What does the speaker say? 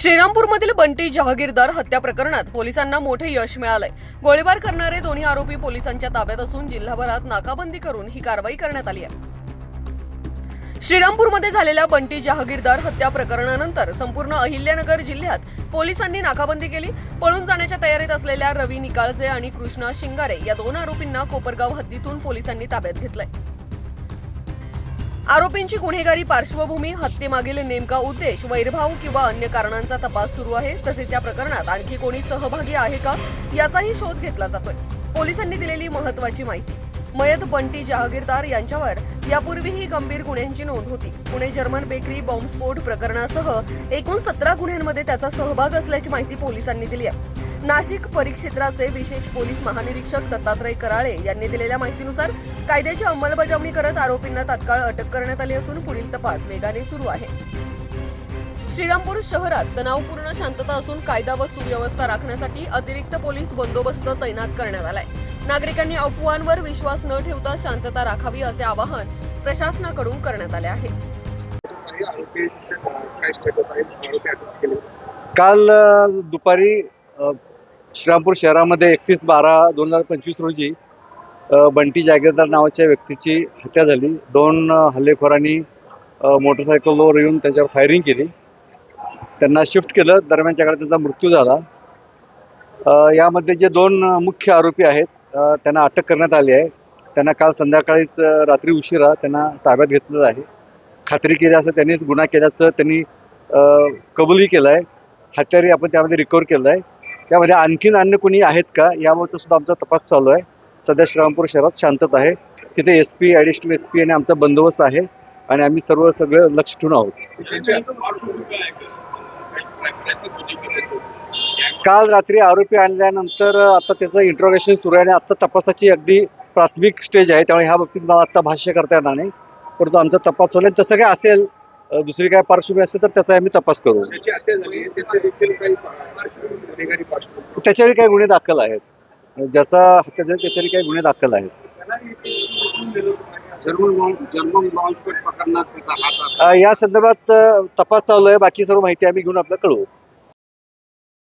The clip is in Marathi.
श्रीरामपूरमधील बंटी जहागीरदार हत्या प्रकरणात पोलिसांना मोठे यश मिळालंय. गोळीबार करणारे दोन्ही आरोपी पोलिसांच्या ताब्यात असून जिल्हाभरात नाकाबंदी करून ही कारवाई करण्यात आली आहे. श्रीरामपूरमध्ये झालेल्या बंटी जहागीरदार हत्या प्रकरणानंतर संपूर्ण अहिल्यानगर जिल्ह्यात पोलिसांनी नाकाबंदी केली. पळून जाण्याच्या तयारीत असलेल्या रवी निकाळजे आणि कृष्णा शिंगारे या दोन आरोपींना कोपरगाव हद्दीतून पोलिसांनी ताब्यात घेतलंय. आरोपींची गुन्हेगारी पार्श्वभूमी हत्येमागील नेमका उद्देश वैरभाव किंवा अन्य कारणांचा तपास सुरू आहे. तसेच या प्रकरणात आणखी कोणी सहभागी आहे का? याचाही शोध घेतला जातोय. पोलिसांनी दिलेली महत्वाची माहिती. मयत बंटी जहागीरदार यांच्यावर यापूर्वीही गंभीर गुन्ह्यांची नोंद होती. पुणे जर्मन बेकरी बॉम्बस्फोट प्रकरणासह एकूण सतरा गुन्ह्यांमध्ये त्याचा सहभाग असल्याची माहिती पोलिसांनी दिली आहे. नाशिक परिक्षेत्राचे विशेष पोलीस महानिरीक्षक दत्तात्रय कराळे यांनी दिलेल्या माहितीनुसार कायद्याची अंमलबजावणी करत आरोपींना तात्काळ अटक करण्यात आली असून पुढील तपास वेगाने सुरू आहे. श्रीरामपूर शहरात तणावपूर्ण शांतता असून कायदा व सुव्यवस्था राखण्यासाठी अतिरिक्त पोलीस बंदोबस्त तैनात करण्यात आलाय. नागरिकांनी अफवांवर विश्वास न ठेवता शांतता राखावी असे आवाहन प्रशासनाकडून करण्यात आले आहे. काल दुपारी श्रीरामपूर शहरामध्ये एकतीस बारा दोन हजार पंचवीस रोजी बंटी जागीरदार नावाच्या व्यक्तीची हत्या झाली. दोन हल्लेखोरांनी मोटरसायकलवर येऊन त्याच्यावर फायरिंग केली. त्यांना शिफ्ट केलं. दरम्यानच्या काळात त्यांचा मृत्यू झाला. यामध्ये जे दोन मुख्य आरोपी आहेत त्यांना अटक करण्यात आली आहे. त्यांना काल संध्याकाळीच रात्री उशिरा त्यांना ताब्यात घेतलेलं आहे. खात्री केली असं त्यांनीच गुन्हा केल्याचं त्यांनी कबूलही केलं आहे हत्यारी आपण त्यामध्ये रिकवर केलं आहे त्यामध्ये आणखीन अन्य कोणी आहेत का? यामुळे सुद्धा आमचा तपास चालू आहे. सध्या श्रीरामपूर शहरात शांतता आहे. तिथे S P additional S P आणि आमचा बंदोबस्त आहे आणि आम्ही सर्व सगळं लक्ष ठेवून आहोत. काल रात्री आरोपी आणल्यानंतर आता त्याचं इंट्रोगेशन सुरू आहे आणि आता तपासाची अगदी प्राथमिक स्टेज आहे. त्यामुळे ह्या बाबतीत मला आता भाष्य करता येणार नाही. परंतु आमचा तपास चालू आहे. तसं काय असेल दुसरी काय पार्श्वभूमी असेल तर त्याचा आम्ही तपास करू. त्याच्यावर काही गुन्हे दाखल आहेत. ज्याचा हत्या झाली त्याच्यावर काही गुन्हे दाखल आहेत. या संदर्भात तपास चालू आहे. बाकी सर्व माहिती आम्ही घेऊन आपल्याला कळवू.